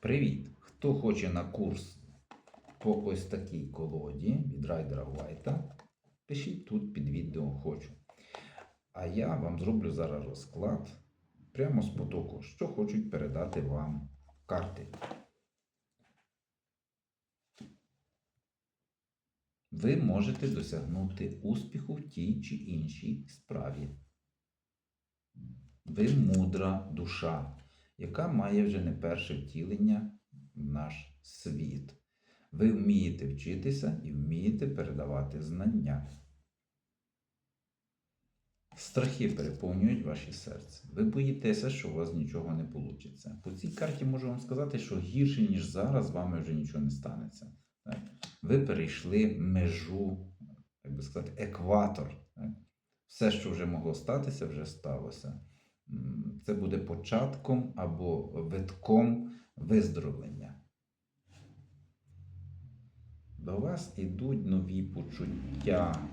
Привіт! Хто хоче на курс по ось такій колоді від райдера Вайта, пишіть тут під відео хочу. А я вам зроблю зараз розклад прямо з потоку, що хочуть передати вам карти. Ви можете досягнути успіху в тій чи іншій справі. Ви мудра душа, яка має вже не перше втілення в наш світ. Ви вмієте вчитися і вмієте передавати знання. Страхи переповнюють ваше серце. Ви боїтеся, що у вас нічого не вийде. По цій карті можу вам сказати, що гірше, ніж зараз, з вами вже нічого не станеться. Так? Ви перейшли межу, як би сказати, екватор. Так? Все, що вже могло статися, вже сталося. Це буде початком або витком виздоровлення. До вас ідуть нові почуття.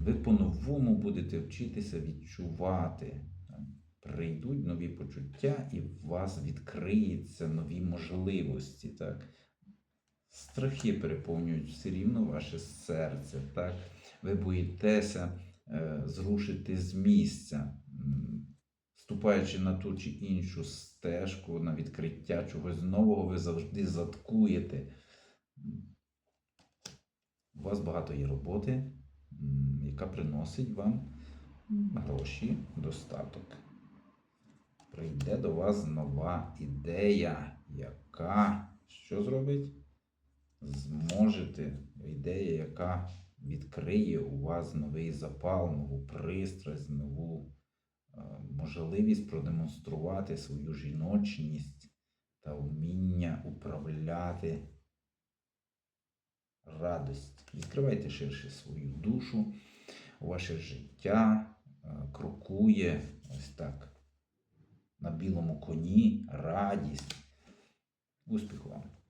Ви по-новому будете вчитися відчувати. Прийдуть нові почуття, і в вас відкриються нові можливості. Так? Страхи переповнюють все рівно ваше серце. Так? Ви боїтеся е, зрушити з місця, ступаючи на ту чи іншу стежку, на відкриття чогось нового, ви завжди заткуєте. У вас багато є роботи, яка приносить вам гроші, достаток. Прийде до вас нова ідея, яка що зробить? Зможете. Ідея, яка відкриє у вас новий запал, нову пристрасть, нову можливість продемонструвати свою жіночність та вміння управляти радість. Відкривайте ширше свою душу, ваше життя е, крокує ось так. На білому коні радість. Успіху вам!